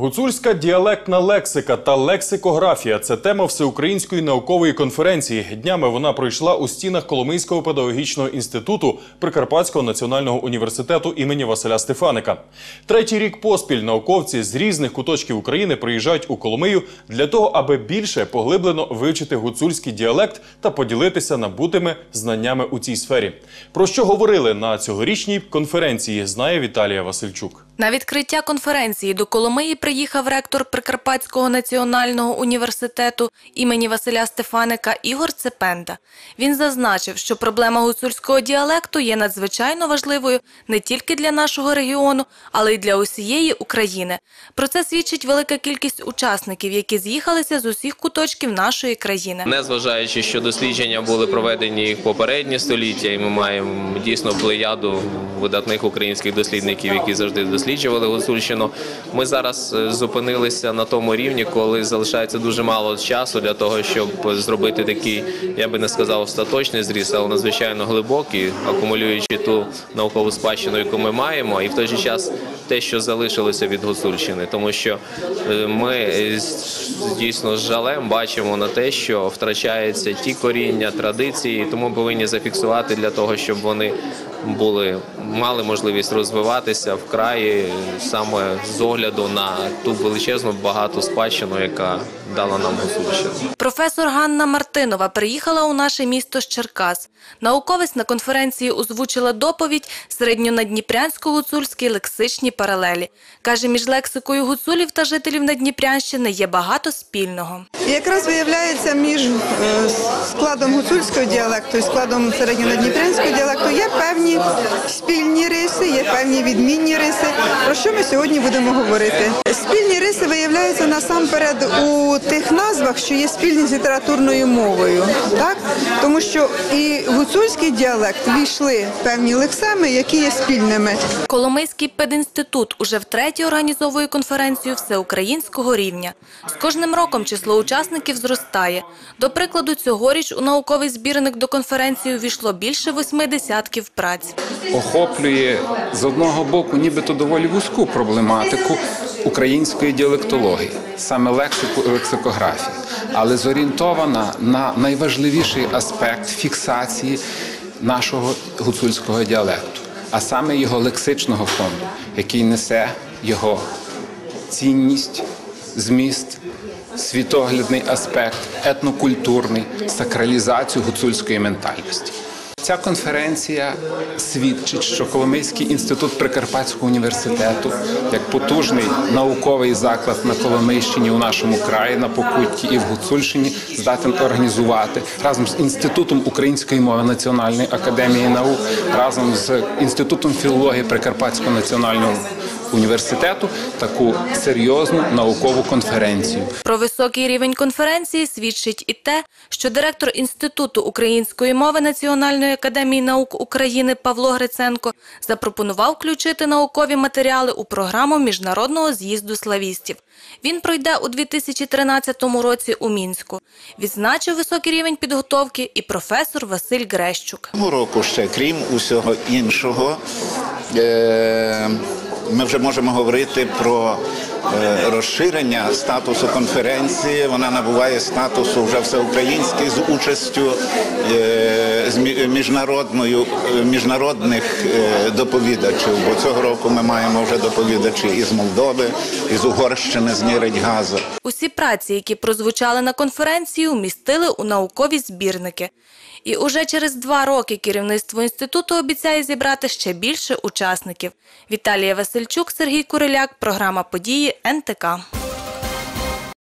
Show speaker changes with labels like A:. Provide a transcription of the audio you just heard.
A: Гуцульська діалектна лексика та лексикографія це тема всеукраїнської наукової конференції. Днями вона пройшла у стінах Коломийського педагогічного інституту Прикарпатського національного університету імені Василя Стефаника. Третій рік поспіль науковці з різних куточків України приїжджають у Коломию для того, аби більше поглиблено вивчити гуцульський діалект та поділитися набутими знаннями у цій сфері. Про що говорили на цьогорічній конференції, знає Віталія Васильчук.
B: На відкриття конференції до Коломиї приїхав ректор Прикарпатського національного університету імені Василя Стефаника Ігор Цепенда. Він зазначив, що проблема гуцульського діалекту є надзвичайно важливою не тільки для нашого регіону, але й для усієї України. Про це свідчить велика кількість учасників, які з'їхалися з усіх куточків нашої країни.
C: Незважаючи, що дослідження були проведені попередні століття, і ми маємо дійсно плеяду видатних українських дослідників, які завжди досліджували Гуцульщину. Ми зараз зупинилися на тому рівні, коли залишається дуже мало часу для того, щоб зробити такий, я би не сказав, остаточний зріз, але надзвичайно глибокий, акумулюючи ту наукову спадщину, яку ми маємо, і в той же час те, що залишилося від Гуцульщини, тому що е, ми е, дійсно з жалем бачимо на те, що втрачаються ті коріння, традиції, тому повинні зафіксувати для того, щоб вони були мали можливість розвиватися в краї саме з огляду на ту величезну багату спадщину, яка дала нам Гуцульщина.
B: Професор Ганна Мартинова приїхала у наше місто з Черкас. Науковець на конференції озвучила доповідь середньонадніпрянсько-гуцульські лексичні паралелі. Каже, між лексикою гуцулів та жителів Надніпрянщини є багато спільного.
D: І якраз виявляється, між е, складом гуцульського діалекту і складом середньонадніпрянського діалекту є певні спільні риси, є певні відмінні риси. Про що ми сьогодні будемо говорити? Спільні риси виявляються насамперед у тих назвах, що є спільні з літературною мовою, так тому що і в гуцульський діалект війшли певні лексеми, які є спільними.
B: Коломийський пединститут уже втретє організовує конференцію всеукраїнського рівня. З кожним роком число учасників зростає. До прикладу, цьогоріч у науковий збірник до конференції увійшло більше восьми десятків праць.
E: охоплює з одного боку нібито доволі вузьку проблематику української діалектології, саме лексику лексикографії, але зорієнтована на найважливіший аспект фіксації нашого гуцульського діалекту, а саме його лексичного фонду, який несе його цінність, зміст, світоглядний аспект, етнокультурний, сакралізацію гуцульської ментальності. Ця конференція свідчить, що Коломийський інститут Прикарпатського університету, як потужний науковий заклад на Коломийщині у нашому краї, на Покутті і в Гуцульщині, здатен організувати разом з інститутом української мови Національної академії наук, разом з інститутом філології Прикарпатського національного університету таку серйозну наукову конференцію.
B: Про високий рівень конференції свідчить і те, що директор Інституту української мови Національної академії наук України Павло Гриценко запропонував включити наукові матеріали у програму міжнародного з'їзду славістів. Він пройде у 2013 році у Мінську. Відзначив високий рівень підготовки і професор Василь Грещук.
F: Цього року ще, крім усього іншого, е, ми вже можемо говорити про розширення статусу конференції. Вона набуває статусу вже всеукраїнський з участю е, міжнародною е, міжнародних е, доповідачів. Бо цього року ми маємо вже доповідачі із Молдови, із Угорщини, з Ніридьгаза.
B: Усі праці, які прозвучали на конференції, умістили у наукові збірники. І уже через два роки керівництво інституту обіцяє зібрати ще більше учасників. Віталія Васильчук, Сергій Куриляк, програма «Події» НТК.